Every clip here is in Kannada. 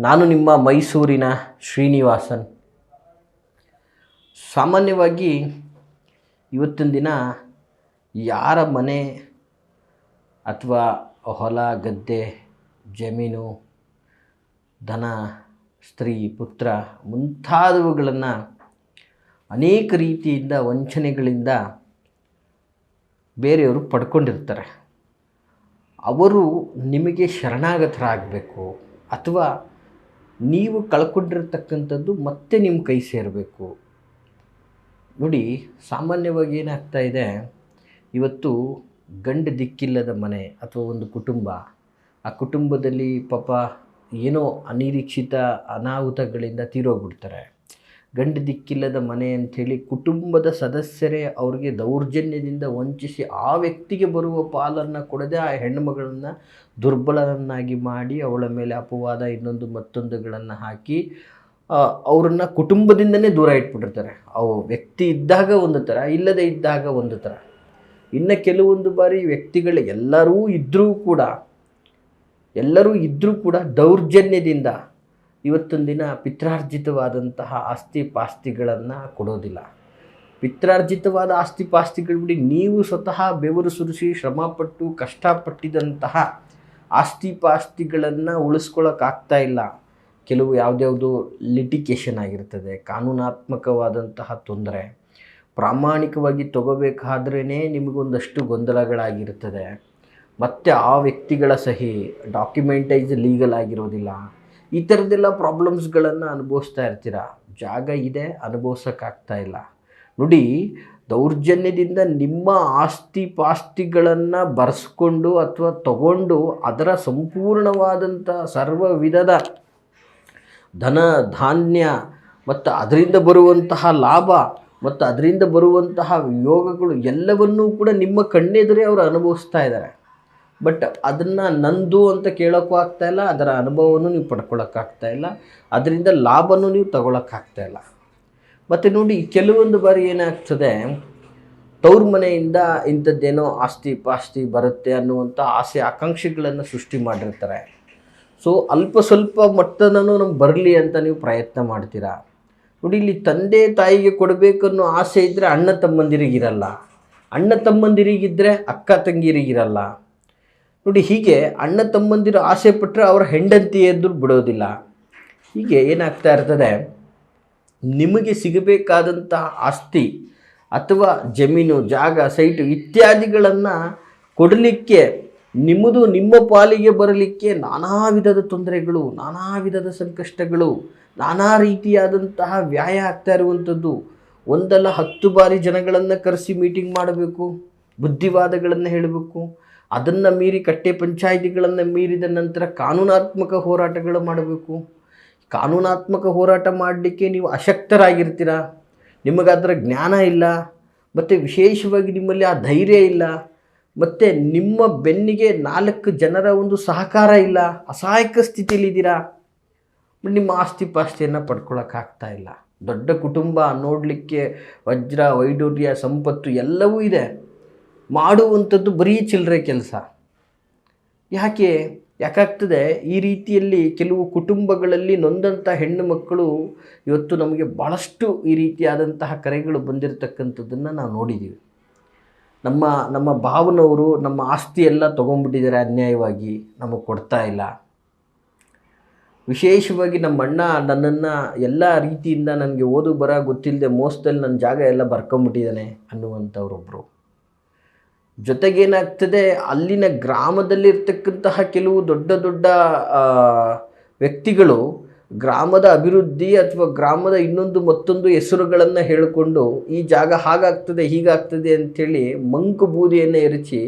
ನಾನು ನಿಮ್ಮ ಮೈಸೂರಿನ ಶ್ರೀನಿವಾಸನ್. ಸಾಮಾನ್ಯವಾಗಿ ಇವತ್ತಿನ ದಿನ ಯಾರ ಮನೆ ಅಥವಾ ಹೊಲ, ಗದ್ದೆ, ಜಮೀನು, ಧನ, ಸ್ತ್ರೀ, ಪುತ್ರ ಮುಂತಾದವುಗಳನ್ನು ಅನೇಕ ರೀತಿಯಿಂದ ವಂಚನೆಗಳಿಂದ ಬೇರೆಯವರು ಪಡ್ಕೊಂಡಿರ್ತಾರೆ. ಅವರು ನಿಮಗೆ ಶರಣಾಗತರಾಗಬೇಕು ಅಥವಾ ನೀವು ಕಳ್ಕೊಂಡಿರ್ತಕ್ಕಂಥದ್ದು ಮತ್ತೆ ನಿಮ್ಮ ಕೈ ಸೇರಬೇಕು. ನೋಡಿ, ಸಾಮಾನ್ಯವಾಗಿ ಏನಾಗ್ತಾ ಇದೆ, ಇವತ್ತು ಗಂಡು ದಿಕ್ಕಿಲ್ಲದ ಮನೆ ಅಥವಾ ಒಂದು ಕುಟುಂಬ, ಆ ಕುಟುಂಬದಲ್ಲಿ ಪಾಪ ಏನೋ ಅನಿರೀಕ್ಷಿತ ಅನಾಹುತಗಳಿಂದ ತೀರೋಗ್ಬಿಡ್ತಾರೆ. ಗಂಡು ದಿಕ್ಕಿಲ್ಲದ ಮನೆ ಅಂಥೇಳಿ ಕುಟುಂಬದ ಸದಸ್ಯರೇ ಅವ್ರಿಗೆ ದೌರ್ಜನ್ಯದಿಂದ ವಂಚಿಸಿ ಆ ವ್ಯಕ್ತಿಗೆ ಬರುವ ಪಾಲನ್ನು ಕೊಡದೆ ಆ ಹೆಣ್ಣುಮಗಳನ್ನು ದುರ್ಬಲನನ್ನಾಗಿ ಮಾಡಿ ಅವಳ ಮೇಲೆ ಅಪವಾದ ಇನ್ನೊಂದು ಮತ್ತೊಂದುಗಳನ್ನು ಹಾಕಿ ಅವ್ರನ್ನ ಕುಟುಂಬದಿಂದನೇ ದೂರ ಇಟ್ಬಿಟ್ಟಿರ್ತಾರೆ. ಅವು ವ್ಯಕ್ತಿ ಇದ್ದಾಗ ಒಂದು ಥರ, ಇಲ್ಲದೇ ಇದ್ದಾಗ ಒಂದು ಥರ. ಇನ್ನು ಕೆಲವೊಂದು ಬಾರಿ ವ್ಯಕ್ತಿಗಳು ಎಲ್ಲರೂ ಇದ್ದರೂ ಕೂಡ, ಎಲ್ಲರೂ ಇದ್ದರೂ ಕೂಡ ದೌರ್ಜನ್ಯದಿಂದ ಇವತ್ತೊಂದು ದಿನ ಪಿತ್ರಾರ್ಜಿತವಾದಂತಹ ಆಸ್ತಿ ಪಾಸ್ತಿಗಳನ್ನು ಕೊಡೋದಿಲ್ಲ. ಪಿತ್ರಾರ್ಜಿತವಾದ ಆಸ್ತಿ ಪಾಸ್ತಿಗಳು ಬಿಡಿ, ನೀವು ಸ್ವತಃ ಬೆವರು ಸುರಿಸಿ ಶ್ರಮಪಟ್ಟು ಕಷ್ಟಪಟ್ಟಿದಂತಹ ಆಸ್ತಿ ಪಾಸ್ತಿಗಳನ್ನು ಉಳಿಸ್ಕೊಳ್ಳೋಕ್ಕಾಗ್ತಾ ಇಲ್ಲ. ಕೆಲವು ಯಾವುದ್ಯಾವುದು ಲಿಟಿಕೇಷನ್ ಆಗಿರ್ತದೆ, ಕಾನೂನಾತ್ಮಕವಾದಂತಹ ತೊಂದರೆ. ಪ್ರಾಮಾಣಿಕವಾಗಿ ತಗೋಬೇಕಾದ್ರೇ ನಿಮಗೊಂದಷ್ಟು ಗೊಂದಲಗಳಾಗಿರ್ತದೆ. ಮತ್ತು ಆ ವ್ಯಕ್ತಿಗಳ ಸಹಿ ಡಾಕ್ಯುಮೆಂಟೈಸ್ ಲೀಗಲ್ ಆಗಿರೋದಿಲ್ಲ. ಈ ಥರದ್ದೆಲ್ಲ ಪ್ರಾಬ್ಲಮ್ಸ್ಗಳನ್ನು ಅನುಭವಿಸ್ತಾ ಇರ್ತೀರ? ಜಾಗ ಇದೆ, ಅನುಭವಿಸೋಕ್ಕಾಗ್ತಾ ಇಲ್ಲ. ನೋಡಿ, ದೌರ್ಜನ್ಯದಿಂದ ನಿಮ್ಮ ಆಸ್ತಿ ಪಾಸ್ತಿಗಳನ್ನು ಬರೆಸ್ಕೊಂಡು ಅಥವಾ ತಗೊಂಡು ಅದರ ಸಂಪೂರ್ಣವಾದಂಥ ಸರ್ವ ವಿಧದ ಧನ, ಧಾನ್ಯ ಮತ್ತು ಅದರಿಂದ ಬರುವಂತಹ ಲಾಭ ಮತ್ತು ಅದರಿಂದ ಬರುವಂತಹ ಯೋಗಗಳು ಎಲ್ಲವನ್ನೂ ಕೂಡ ನಿಮ್ಮ ಕಣ್ಣೆದುರೇ ಅವರು ಅನುಭವಿಸ್ತಾ ಇದ್ದಾರೆ. ಬಟ್ ಅದನ್ನು ನಂದು ಅಂತ ಕೇಳೋಕ್ಕೂ ಆಗ್ತಾ ಇಲ್ಲ, ಅದರ ಅನುಭವವನ್ನು ನೀವು ಪಡ್ಕೊಳ್ಳೋಕ್ಕಾಗ್ತಾ ಇಲ್ಲ, ಅದರಿಂದ ಲಾಭನೂ ನೀವು ತಗೊಳಕ್ಕಾಗ್ತಾ ಇಲ್ಲ. ಮತ್ತು ನೋಡಿ, ಕೆಲವೊಂದು ಬಾರಿ ಏನಾಗ್ತದೆ, ತವ್ರ ಮನೆಯಿಂದ ಇಂಥದ್ದೇನೋ ಆಸ್ತಿ ಪಾಸ್ತಿ ಬರುತ್ತೆ ಅನ್ನುವಂಥ ಆಸೆ, ಆಕಾಂಕ್ಷೆಗಳನ್ನು ಸೃಷ್ಟಿ ಮಾಡಿರ್ತಾರೆ. ಸೊ ಅಲ್ಪ ಸ್ವಲ್ಪ ಮಟ್ಟದೂ ನಮ್ಗೆ ಬರಲಿ ಅಂತ ನೀವು ಪ್ರಯತ್ನ ಮಾಡ್ತೀರಾ? ನೋಡಿ, ಇಲ್ಲಿ ತಂದೆ ತಾಯಿಗೆ ಕೊಡಬೇಕನ್ನೋ ಆಸೆ ಇದ್ದರೆ ಅಣ್ಣ ತಮ್ಮಂದಿರಿಗಿರಲ್ಲ. ಅಣ್ಣ ತಮ್ಮಂದಿರಿಗಿದ್ದರೆ ಅಕ್ಕ ತಂಗಿರಿಗಿರಲ್ಲ. ನೋಡಿ, ಹೀಗೆ ಅಣ್ಣ ತಮ್ಮಂದಿರು ಆಸೆ ಪಟ್ಟರೆ ಅವರ ಹೆಂಡತಿ ಎದ್ದು ಬಿಡೋದಿಲ್ಲ. ಹೀಗೆ ಏನಾಗ್ತಾ ಇರ್ತದೆ? ನಿಮಗೆ ಸಿಗಬೇಕಾದಂತಹ ಆಸ್ತಿ ಅಥವಾ ಜಮೀನು, ಜಾಗ ಸೈಟು ಇತ್ಯಾದಿಗಳನ್ನು ಕೊಡಲಿಕ್ಕೆ, ನಿಮ್ಮದು ನಿಮ್ಮ ಪಾಲಿಗೆ ಬರಲಿಕ್ಕೆ ನಾನಾ ವಿಧದ ತೊಂದರೆಗಳು, ನಾನಾ ವಿಧದ ಸಂಕಷ್ಟಗಳು, ನಾನಾ ರೀತಿಯಾದಂತಹ ವ್ಯಾಯ ಆಗ್ತಾ ಇರುವಂಥದ್ದು. ಒಂದಲ್ಲ ಹತ್ತು ಬಾರಿ ಜನಗಳನ್ನು ಕರೆಸಿ ಮೀಟಿಂಗ್ ಮಾಡಬೇಕು, ಬುದ್ಧಿವಾದಗಳನ್ನು ಹೇಳಬೇಕು ಅದನ್ನು ಮೀರಿ ಕಟ್ಟೆ ಪಂಚಾಯಿತಿಗಳನ್ನು ಮೀರಿದ ನಂತರ ಕಾನೂನಾತ್ಮಕ ಹೋರಾಟಗಳು ಮಾಡಬೇಕು. ಕಾನೂನಾತ್ಮಕ ಹೋರಾಟ ಮಾಡಲಿಕ್ಕೆ ನೀವು ಅಶಕ್ತರಾಗಿರ್ತೀರ? ನಿಮಗದರ ಜ್ಞಾನ ಇಲ್ಲ, ಮತ್ತು ವಿಶೇಷವಾಗಿ ನಿಮ್ಮಲ್ಲಿ ಆ ಧೈರ್ಯ ಇಲ್ಲ, ಮತ್ತು ನಿಮ್ಮ ಬೆನ್ನಿಗೆ ನಾಲ್ಕು ಜನರ ಒಂದು ಸಹಕಾರ ಇಲ್ಲ, ಅಸಹಾಯಕ ಸ್ಥಿತಿಯಲ್ಲಿದ್ದೀರಾ? ನಿಮ್ಮ ಆಸ್ತಿ ಪಾಸ್ತಿಯನ್ನು ಪಡ್ಕೊಳ್ಳೋಕ್ಕಾಗ್ತಾ ಇಲ್ಲ. ದೊಡ್ಡ ಕುಟುಂಬ ನೋಡಲಿಕ್ಕೆ ವಜ್ರ ವೈಡೂರ್ಯ ಸಂಪತ್ತು ಎಲ್ಲವೂ ಇದೆ. ಮಾಡುವಂಥದ್ದು ಬರೀ ಚಿಲ್ಲರೆ ಕೆಲಸ. ಯಾಕೆ? ಯಾಕಾಗ್ತದೆ? ಈ ರೀತಿಯಲ್ಲಿ ಕೆಲವು ಕುಟುಂಬಗಳಲ್ಲಿ ನೊಂದಂಥ ಹೆಣ್ಣು ಮಕ್ಕಳು ಇವತ್ತು ನಮಗೆ ಭಾಳಷ್ಟು ಈ ರೀತಿಯಾದಂತಹ ಕರೆಗಳು ಬಂದಿರತಕ್ಕಂಥದ್ದನ್ನು ನಾವು ನೋಡಿದ್ದೀವಿ. ನಮ್ಮ ನಮ್ಮ ಭಾವನವರು ನಮ್ಮ ಆಸ್ತಿ ಎಲ್ಲ ತೊಗೊಂಡ್ಬಿಟ್ಟಿದ್ದಾರೆ ಅನ್ಯಾಯವಾಗಿ, ನಮಗೆ ಕೊಡ್ತಾ ಇಲ್ಲ. ವಿಶೇಷವಾಗಿ ನಮ್ಮ ಅಣ್ಣ ನನ್ನನ್ನು ಎಲ್ಲ ರೀತಿಯಿಂದ ನನಗೆ ಓದು ಬರ ಗೊತ್ತಿಲ್ಲದೆ ಮೋಸದಲ್ಲಿ ನನ್ನ ಜಾಗ ಎಲ್ಲ ಬರ್ಕೊಂಬಿಟ್ಟಿದ್ದಾನೆ ಅನ್ನುವಂಥವ್ರೊಬ್ಬರು ಜೊತೆಗೇನಾಗ್ತದೆ, ಅಲ್ಲಿನ ಗ್ರಾಮದಲ್ಲಿರ್ತಕ್ಕಂತಹ ಕೆಲವು ದೊಡ್ಡ ದೊಡ್ಡ ವ್ಯಕ್ತಿಗಳು ಗ್ರಾಮದ ಅಭಿವೃದ್ಧಿ ಅಥವಾ ಗ್ರಾಮದ ಇನ್ನೊಂದು ಮತ್ತೊಂದು ಹೆಸರುಗಳನ್ನು ಹೇಳಿಕೊಂಡು, ಈ ಜಾಗ ಹಾಗಾಗ್ತದೆ, ಹೀಗಾಗ್ತದೆ ಅಂಥೇಳಿ ಮಂಕು ಬೂದಿಯನ್ನು ಎರಚಿ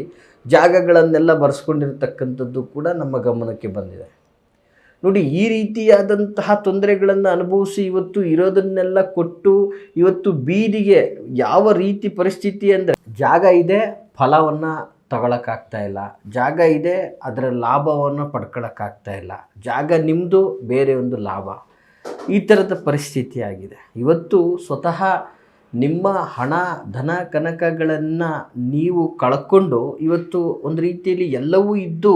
ಜಾಗಗಳನ್ನೆಲ್ಲ ಬರೆಸ್ಕೊಂಡಿರ್ತಕ್ಕಂಥದ್ದು ಕೂಡ ನಮ್ಮ ಗಮನಕ್ಕೆ ಬಂದಿದೆ. ನೋಡಿ, ಈ ರೀತಿಯಾದಂತಹ ತೊಂದರೆಗಳನ್ನು ಅನುಭವಿಸಿ ಇವತ್ತು ಇರೋದನ್ನೆಲ್ಲ ಕೊಟ್ಟು, ಇವತ್ತು ಬೀದಿಗೆ ಯಾವ ರೀತಿ ಪರಿಸ್ಥಿತಿ ಅಂದರೆ ಜಾಗ ಇದೆ ಫಲವನ್ನು ತಗೊಳಕ್ಕಾಗ್ತಾ ಇಲ್ಲ. ಜಾಗ ಇದೆ, ಅದರ ಲಾಭವನ್ನು ಪಡ್ಕೊಳಕ್ಕಾಗ್ತಾ ಇಲ್ಲ. ಜಾಗ ನಿಮ್ಮದು ಬೇರೆ ಒಂದು ಲಾಭ. ಈ ಥರದ ಪರಿಸ್ಥಿತಿ ಆಗಿದೆ. ಇವತ್ತು ಸ್ವತಃ ನಿಮ್ಮ ಹಣ, ಧನ, ಕನಕಗಳನ್ನು ನೀವು ಕಳ್ಕೊಂಡು ಇವತ್ತು ಒಂದು ರೀತಿಯಲ್ಲಿ ಎಲ್ಲವೂ ಇದ್ದು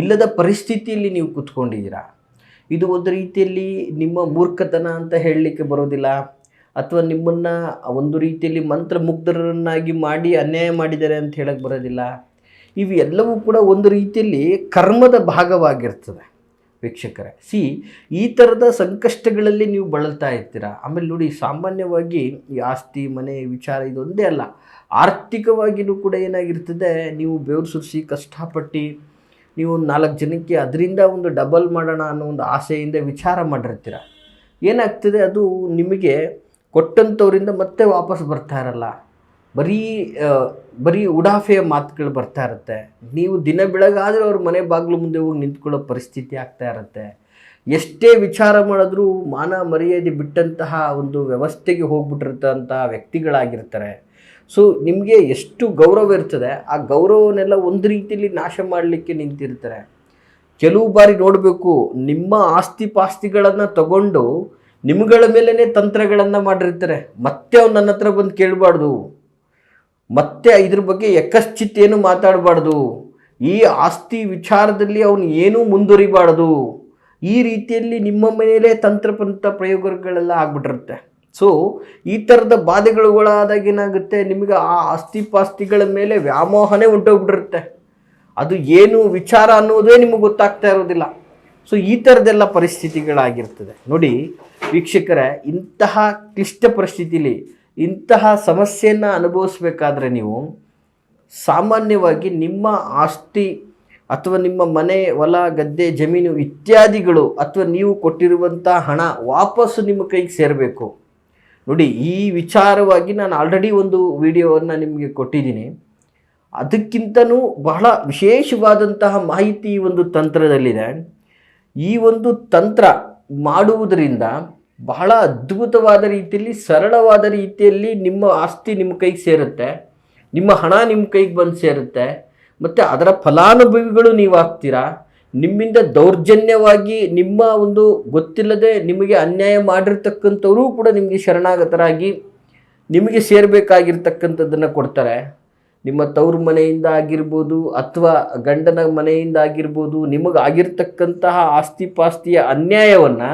ಇಲ್ಲದ ಪರಿಸ್ಥಿತಿಯಲ್ಲಿ ನೀವು ಕೂತ್ಕೊಂಡಿದ್ದೀರಾ? ಇದು ಒಂದು ರೀತಿಯಲ್ಲಿ ನಿಮ್ಮ ಮೂರ್ಖತನ ಅಂತ ಹೇಳಲಿಕ್ಕೆ ಬರೋದಿಲ್ಲ? ಅಥವಾ ನಿಮ್ಮನ್ನು ಒಂದು ರೀತಿಯಲ್ಲಿ ಮಂತ್ರಮುಗ್ಧರನ್ನಾಗಿ ಮಾಡಿ ಅನ್ಯಾಯ ಮಾಡಿದ್ದಾರೆ ಅಂತ ಹೇಳಕ್ಕೆ ಬರೋದಿಲ್ಲ. ಇವೆಲ್ಲವೂ ಕೂಡ ಒಂದು ರೀತಿಯಲ್ಲಿ ಕರ್ಮದ ಭಾಗವಾಗಿರ್ತದೆ ವೀಕ್ಷಕರೇ. ಸಿ ಈ ಥರದ ಸಂಕಷ್ಟಗಳಲ್ಲಿ ನೀವು ಬಳಲ್ತಾ ಇರ್ತೀರ? ಆಮೇಲೆ ನೋಡಿ, ಸಾಮಾನ್ಯವಾಗಿ ಈ ಆಸ್ತಿ, ಮನೆ, ವಿಚಾರ ಇದೊಂದೇ ಅಲ್ಲ. ಆರ್ಥಿಕವಾಗಿಯೂ ಕೂಡ ಏನಾಗಿರ್ತದೆ, ನೀವು ಬೆವರು ಸುರಿಸಿ ಕಷ್ಟಪಟ್ಟು ನೀವು ನಾಲ್ಕು ಜನಕ್ಕೆ ಅದರಿಂದ ಒಂದು ಡಬಲ್ ಮಾಡೋಣ ಅನ್ನೋ ಒಂದು ಆಸೆಯಿಂದ ವಿಚಾರ ಮಾಡಿರ್ತೀರ? ಏನಾಗ್ತದೆ, ಅದು ನಿಮಗೆ ಕೊಟ್ಟಂಥವ್ರಿಂದ ಮತ್ತೆ ವಾಪಸ್ ಬರ್ತಾ ಇರಲ್ಲ. ಬರೀ ಬರೀ ಉಡಾಫೆಯ ಮಾತುಗಳು ಬರ್ತಾ ಇರುತ್ತೆ. ನೀವು ದಿನ ಬೆಳಗಾದರೆ ಅವ್ರ ಮನೆ ಬಾಗಿಲು ಮುಂದೆ ಹೋಗಿ ನಿಂತ್ಕೊಳ್ಳೋ ಪರಿಸ್ಥಿತಿ ಆಗ್ತಾ ಇರುತ್ತೆ. ಎಷ್ಟೇ ವಿಚಾರ ಮಾಡಿದ್ರೂ ಮಾನ ಮರ್ಯಾದೆ ಬಿಟ್ಟಂತಹ ಒಂದು ವ್ಯವಸ್ಥೆಗೆ ಹೋಗ್ಬಿಟ್ಟಿರ್ತಂತಹ ವ್ಯಕ್ತಿಗಳಾಗಿರ್ತಾರೆ. ಸೊ, ನಿಮಗೆ ಎಷ್ಟು ಗೌರವ ಇರ್ತದೆ, ಆ ಗೌರವನ್ನೆಲ್ಲ ಒಂದು ರೀತಿಯಲ್ಲಿ ನಾಶ ಮಾಡಲಿಕ್ಕೆ ನಿಂತಿರ್ತಾರೆ. ಕೆಲವು ಬಾರಿ ನೋಡಬೇಕು, ನಿಮ್ಮ ಆಸ್ತಿ ಪಾಸ್ತಿಗಳನ್ನು ತಗೊಂಡು ನಿಮ್ಗಳ ಮೇಲೇ ತಂತ್ರಗಳನ್ನು ಮಾಡಿರ್ತಾರೆ. ಮತ್ತೆ ಅವ್ನು ನನ್ನ ಹತ್ರ ಬಂದು ಕೇಳಬಾರ್ದು. ಮತ್ತೆ ಇದ್ರ ಬಗ್ಗೆ ಯಕಶ್ಚಿತ್ ಏನು ಮಾತಾಡಬಾರ್ದು. ಈ ಆಸ್ತಿ ವಿಚಾರದಲ್ಲಿ ಅವನು ಏನೂ ಮುಂದುವರಿಬಾರ್ದು. ಈ ರೀತಿಯಲ್ಲಿ ನಿಮ್ಮ ಮೇಲೆ ತಂತ್ರಪಂಥ ಪ್ರಯೋಗಗಳೆಲ್ಲ ಆಗ್ಬಿಟ್ಟಿರುತ್ತೆ. ಸೊ ಈ ಥರದ ಬಾಧೆಗಳುಗಳಾದಾಗ ಏನಾಗುತ್ತೆ? ನಿಮಗೆ ಆ ಆಸ್ತಿ ಪಾಸ್ತಿಗಳ ಮೇಲೆ ವ್ಯಾಮೋಹನೇ ಉಂಟೋಗ್ಬಿಟ್ಟಿರುತ್ತೆ. ಅದು ಏನು ವಿಚಾರ ಅನ್ನೋದೇ ನಿಮಗೆ ಗೊತ್ತಾಗ್ತಾ ಇರೋದಿಲ್ಲ. ಸೊ ಈ ಥರದ್ದೆಲ್ಲ ಪರಿಸ್ಥಿತಿಗಳಾಗಿರ್ತದೆ. ನೋಡಿ, ವೀಕ್ಷಕರೇ, ಇಂತಹ ಕ್ಲಿಷ್ಟ ಪರಿಸ್ಥಿತಿಲಿ, ಇಂತಹ ಸಮಸ್ಯೆಯನ್ನು ಅನುಭವಿಸ್ಬೇಕಾದ್ರೆ ನೀವು ಸಾಮಾನ್ಯವಾಗಿ ನಿಮ್ಮ ಆಸ್ತಿ ಅಥವಾ ನಿಮ್ಮ ಮನೆ, ಹೊಲ, ಗದ್ದೆ, ಜಮೀನು ಇತ್ಯಾದಿಗಳು ಅಥವಾ ನೀವು ಕೊಟ್ಟಿರುವಂಥ ಹಣ ವಾಪಸ್ಸು ನಿಮ್ಮ ಕೈಗೆ ಸೇರಬೇಕು. ನೋಡಿ, ಈ ವಿಚಾರವಾಗಿ ನಾನು ಆಲ್ರೆಡಿ ಒಂದು ವಿಡಿಯೋವನ್ನು ನಿಮಗೆ ಕೊಟ್ಟಿದ್ದೀನಿ. ಅದಕ್ಕಿಂತನೂ ಬಹಳ ವಿಶೇಷವಾದಂತಹ ಮಾಹಿತಿ ಒಂದು ತಂತ್ರದಲ್ಲಿದೆ. ಈ ಒಂದು ತಂತ್ರ ಮಾಡುವುದರಿಂದ ಬಹಳ ಅದ್ಭುತವಾದ ರೀತಿಯಲ್ಲಿ, ಸರಳವಾದ ರೀತಿಯಲ್ಲಿ ನಿಮ್ಮ ಆಸ್ತಿ ನಿಮ್ಮ ಕೈಗೆ ಸೇರುತ್ತೆ, ನಿಮ್ಮ ಹಣ ನಿಮ್ಮ ಕೈಗೆ ಬಂದು ಸೇರುತ್ತೆ, ಮತ್ತು ಅದರ ಫಲಾನುಭವಿಗಳು ನೀವು ಆಗ್ತೀರಾ? ನಿಮ್ಮಿಂದ ದೌರ್ಜನ್ಯವಾಗಿ ನಿಮ್ಮ ಒಂದು ಗೊತ್ತಿಲ್ಲದೆ ನಿಮಗೆ ಅನ್ಯಾಯ ಮಾಡಿರ್ತಕ್ಕಂಥವರು ಕೂಡ ನಿಮಗೆ ಶರಣಾಗತರಾಗಿ ನಿಮಗೆ ಸೇರಬೇಕಾಗಿರ್ತಕ್ಕಂಥದ್ದನ್ನು ಕೊಡ್ತಾರೆ. ನಿಮ್ಮ ತವ್ರ ಮನೆಯಿಂದ ಆಗಿರ್ಬೋದು ಅಥವಾ ಗಂಡನ ಮನೆಯಿಂದ ಆಗಿರ್ಬೋದು ನಿಮಗೆ ಆಗಿರ್ತಕ್ಕಂತಹ ಆಸ್ತಿ ಪಾಸ್ತಿಯ ಅನ್ಯಾಯವನ್ನು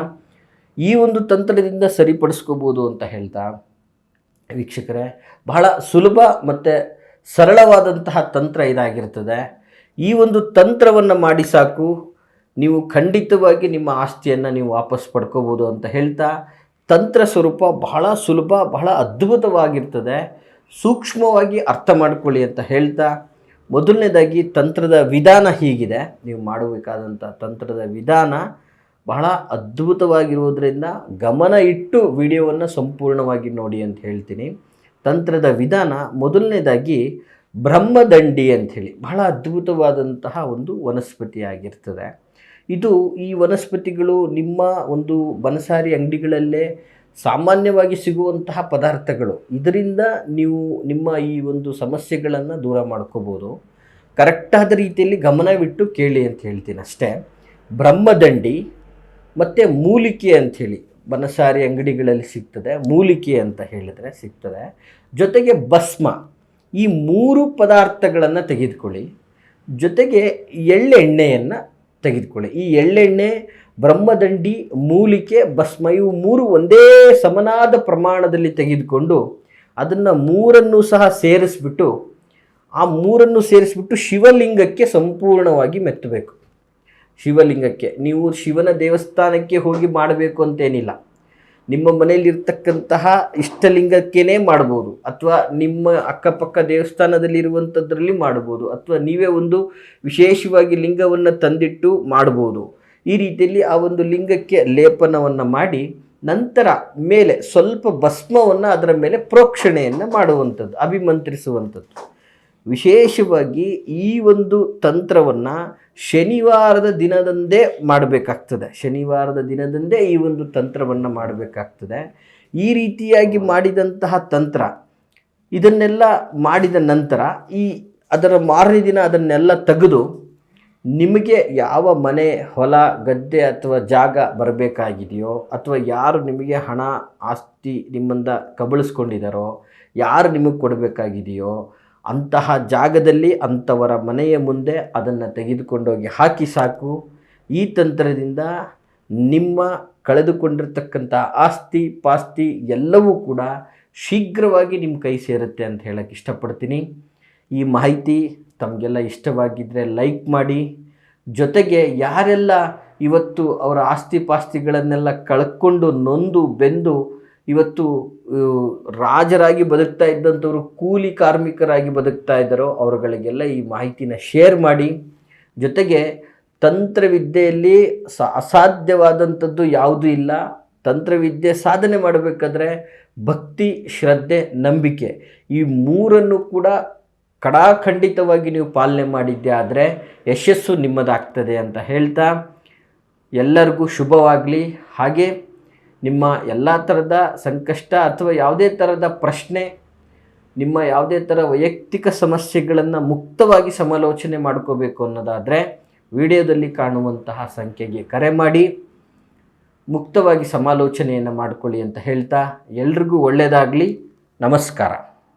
ಈ ಒಂದು ತಂತ್ರದಿಂದ ಸರಿಪಡಿಸ್ಕೋಬೋದು ಅಂತ ಹೇಳ್ತಾ ವೀಕ್ಷಕರೇ, ಬಹಳ ಸುಲಭ ಮತ್ತು ಸರಳವಾದಂತಹ ತಂತ್ರ ಇದಾಗಿರ್ತದೆ. ಈ ಒಂದು ತಂತ್ರವನ್ನು ಮಾಡಿ ಸಾಕು. ನೀವು ಖಂಡಿತವಾಗಿ ನಿಮ್ಮ ಆಸ್ತಿಯನ್ನು ನೀವು ವಾಪಸ್ ಪಡ್ಕೋಬೋದು ಅಂತ ಹೇಳ್ತಾ, ತಂತ್ರ ಸ್ವರೂಪ ಬಹಳ ಸುಲಭ, ಬಹಳ ಅದ್ಭುತವಾಗಿರ್ತದೆ. ಸೂಕ್ಷ್ಮವಾಗಿ ಅರ್ಥ ಮಾಡಿಕೊಳ್ಳಿ ಅಂತ ಹೇಳ್ತಾ ಮೊದಲನೇದಾಗಿ ತಂತ್ರದ ವಿಧಾನ ಹೀಗಿದೆ. ನೀವು ಮಾಡಬೇಕಾದಂಥ ತಂತ್ರದ ವಿಧಾನ ಬಹಳ ಅದ್ಭುತವಾಗಿರುವುದರಿಂದ ಗಮನ ಇಟ್ಟು ವಿಡಿಯೋವನ್ನು ಸಂಪೂರ್ಣವಾಗಿ ನೋಡಿ ಅಂತ ಹೇಳ್ತೀನಿ. ತಂತ್ರದ ವಿಧಾನ ಮೊದಲನೇದಾಗಿ ಬ್ರಹ್ಮದಂಡಿ ಅಂಥೇಳಿ. ಬಹಳ ಅದ್ಭುತವಾದಂತಹ ಒಂದು ವನಸ್ಪತಿಯಾಗಿರ್ತದೆ ಇದು ಈ ವನಸ್ಪತಿಗಳು ನಿಮ್ಮ ಒಂದು ಬನಸಾರಿ ಅಂಗಡಿಗಳಲ್ಲೇ ಸಾಮಾನ್ಯವಾಗಿ ಸಿಗುವಂತಹ ಪದಾರ್ಥಗಳು. ಇದರಿಂದ ನೀವು ನಿಮ್ಮ ಈ ಒಂದು ಸಮಸ್ಯೆಗಳನ್ನು ದೂರ ಮಾಡ್ಕೋಬೋದು. ಕರೆಕ್ಟಾದ ರೀತಿಯಲ್ಲಿ ಗಮನವಿಟ್ಟು ಕೇಳಿ ಅಂತ ಹೇಳ್ತೀನಿ ಅಷ್ಟೇ. ಬ್ರಹ್ಮದಂಡಿ ಮತ್ತು ಮೂಲಿಕೆ ಅಂಥೇಳಿ ಬನಸಾರಿ ಅಂಗಡಿಗಳಲ್ಲಿ ಸಿಗ್ತದೆ. ಮೂಲಿಕೆ ಅಂತ ಹೇಳಿದರೆ ಸಿಗ್ತದೆ. ಜೊತೆಗೆ ಭಸ್ಮ. ಈ ಮೂರು ಪದಾರ್ಥಗಳನ್ನು ತೆಗೆದುಕೊಳ್ಳಿ. ಜೊತೆಗೆ ಎಳ್ಳೆಣ್ಣೆಯನ್ನು ತೆಗೆದುಕೊಳ್ಳಿ. ಈ ಎಳ್ಳೆಣ್ಣೆ, ಬ್ರಹ್ಮದಂಡಿ, ಮೂಲಿಕೆ ಭಸ್ಮ ಇವು ಮೂರು ಒಂದೇ ಸಮನಾದ ಪ್ರಮಾಣದಲ್ಲಿ ತೆಗೆದುಕೊಂಡು ಅದನ್ನು ಮೂರನ್ನು ಸಹ ಸೇರಿಸ್ಬಿಟ್ಟು, ಆ ಮೂರನ್ನು ಸೇರಿಸ್ಬಿಟ್ಟು ಶಿವಲಿಂಗಕ್ಕೆ ಸಂಪೂರ್ಣವಾಗಿ ಮೆತ್ತಬೇಕು. ಶಿವಲಿಂಗಕ್ಕೆ. ನೀವು ಶಿವನ ದೇವಸ್ಥಾನಕ್ಕೆ ಹೋಗಿ ಮಾಡಬೇಕು ಅಂತೇನಿಲ್ಲ ನಿಮ್ಮ ಮನೆಯಲ್ಲಿರ್ತಕ್ಕಂತಹ ಇಷ್ಟಲಿಂಗಕ್ಕೇನೆ ಮಾಡ್ಬೋದು, ಅಥವಾ ನಿಮ್ಮ ಅಕ್ಕಪಕ್ಕ ದೇವಸ್ಥಾನದಲ್ಲಿರುವಂಥದ್ರಲ್ಲಿ ಮಾಡ್ಬೋದು, ಅಥವಾ ನೀವೇ ಒಂದು ವಿಶೇಷವಾಗಿ ಲಿಂಗವನ್ನು ತಂದಿಟ್ಟು ಮಾಡ್ಬೋದು. ಈ ರೀತಿಯಲ್ಲಿ ಆ ಒಂದು ಲಿಂಗಕ್ಕೆ ಲೇಪನವನ್ನು ಮಾಡಿ, ನಂತರ ಮೇಲೆ ಸ್ವಲ್ಪ ಭಸ್ಮವನ್ನು ಅದರ ಮೇಲೆ ಪ್ರೋಕ್ಷಣೆಯನ್ನು ಮಾಡುವಂಥದ್ದು, ಅಭಿಮಂತ್ರಿಸುವಂಥದ್ದು. ವಿಶೇಷವಾಗಿ ಈ ಒಂದು ತಂತ್ರವನ್ನು ಶನಿವಾರದ ದಿನದಂದೇ ಮಾಡಬೇಕಾಗ್ತದೆ. ಶನಿವಾರದ ದಿನದಂದೇ ಈ ಒಂದು ತಂತ್ರವನ್ನು ಮಾಡಬೇಕಾಗ್ತದೆ. ಈ ರೀತಿಯಾಗಿ ಮಾಡಿದಂತಹ ತಂತ್ರ, ಇದನ್ನೆಲ್ಲ ಮಾಡಿದ ನಂತರ ಈ ಅದರ ಮಾರನೇ ದಿನ ಅದನ್ನೆಲ್ಲ ತೆಗೆದು ನಿಮಗೆ ಯಾವ ಮನೆ, ಹೊಲ, ಗದ್ದೆ ಅಥವಾ ಜಾಗ ಬರಬೇಕಾಗಿದೆಯೋ ಅಥವಾ ಯಾರು ನಿಮಗೆ ಹಣ, ಆಸ್ತಿ ನಿಮ್ಮಿಂದ ಕಬಳಿಸ್ಕೊಂಡಿದ್ದಾರೋ ಯಾರು ನಿಮಗೆ ಕೊಡಬೇಕಾಗಿದೆಯೋ ಅಂತಹ ಜಾಗದಲ್ಲಿ ಅಂಥವರ ಮನೆಯ ಮುಂದೆ ಅದನ್ನು ತೆಗೆದುಕೊಂಡೋಗಿ ಹಾಕಿ ಸಾಕು. ಈ ತಂತ್ರದಿಂದ ನಿಮ್ಮ ಕಳೆದುಕೊಂಡಿರ್ತಕ್ಕಂಥ ಆಸ್ತಿ, ಪಾಸ್ತಿ ಎಲ್ಲವೂ ಕೂಡ ಶೀಘ್ರವಾಗಿ ನಿಮ್ಮ ಕೈ ಸೇರುತ್ತೆ ಅಂತ ಹೇಳಕ್ಕೆ ಇಷ್ಟಪಡ್ತೀನಿ. ಈ ಮಾಹಿತಿ ತಮಗೆಲ್ಲ ಇಷ್ಟವಾಗಿದ್ದರೆ ಲೈಕ್ ಮಾಡಿ. ಜೊತೆಗೆ ಯಾರೆಲ್ಲ ಇವತ್ತು ಅವರ ಆಸ್ತಿ, ಪಾಸ್ತಿಗಳನ್ನೆಲ್ಲ ಕಳ್ಕೊಂಡು ನೊಂದು, ಬೆಂದು ಇವತ್ತು ರಾಜರಾಗಿ ಬದುಕ್ತಾ ಇದ್ದಂಥವರು, ಕೂಲಿ ಕಾರ್ಮಿಕರಾಗಿ ಬದುಕ್ತಾ ಇದ್ದಾರೋ, ಅವರುಗಳಿಗೆಲ್ಲ ಈ ಮಾಹಿತಿನ ಶೇರ್ ಮಾಡಿ. ಜೊತೆಗೆ, ತಂತ್ರವಿದ್ಯೆಯಲ್ಲಿ ಸ, ಅಸಾಧ್ಯವಾದಂಥದ್ದು ಯಾವುದೂ ಇಲ್ಲ. ತಂತ್ರವಿದ್ಯೆ ಸಾಧನೆ ಮಾಡಬೇಕಾದ್ರೆ ಭಕ್ತಿ, ಶ್ರದ್ಧೆ, ನಂಬಿಕೆ ಈ ಮೂರನ್ನು ಕೂಡ ಕಡಾಖಂಡಿತವಾಗಿ ನೀವು ಪಾಲನೆ ಮಾಡಿದ್ದೆ ಆದರೆ ಯಶಸ್ಸು ನಿಮ್ಮದಾಗ್ತದೆ ಅಂತ ಹೇಳ್ತಾ ಎಲ್ಲರಿಗೂ ಶುಭವಾಗಲಿ. ಹಾಗೆ ನಿಮ್ಮ ಎಲ್ಲ ಥರದ ಸಂಕಷ್ಟ ಅಥವಾ ಯಾವುದೇ ಥರದ ಪ್ರಶ್ನೆ, ನಿಮ್ಮ ಯಾವುದೇ ಥರ ವೈಯಕ್ತಿಕ ಸಮಸ್ಯೆಗಳನ್ನು ಮುಕ್ತವಾಗಿ ಸಮಾಲೋಚನೆ ಮಾಡ್ಕೋಬೇಕು ಅನ್ನೋದಾದರೆ ವಿಡಿಯೋದಲ್ಲಿ ಕಾಣುವಂತಹ ಸಂಖ್ಯೆಗೆ ಕರೆ ಮಾಡಿ. ಮುಕ್ತವಾಗಿ ಸಮಾಲೋಚನೆಯನ್ನು ಮಾಡಿಕೊಳ್ಳಿ ಅಂತ ಹೇಳ್ತಾ ಎಲ್ರಿಗೂ ಒಳ್ಳೆಯದಾಗಲಿ ನಮಸ್ಕಾರ.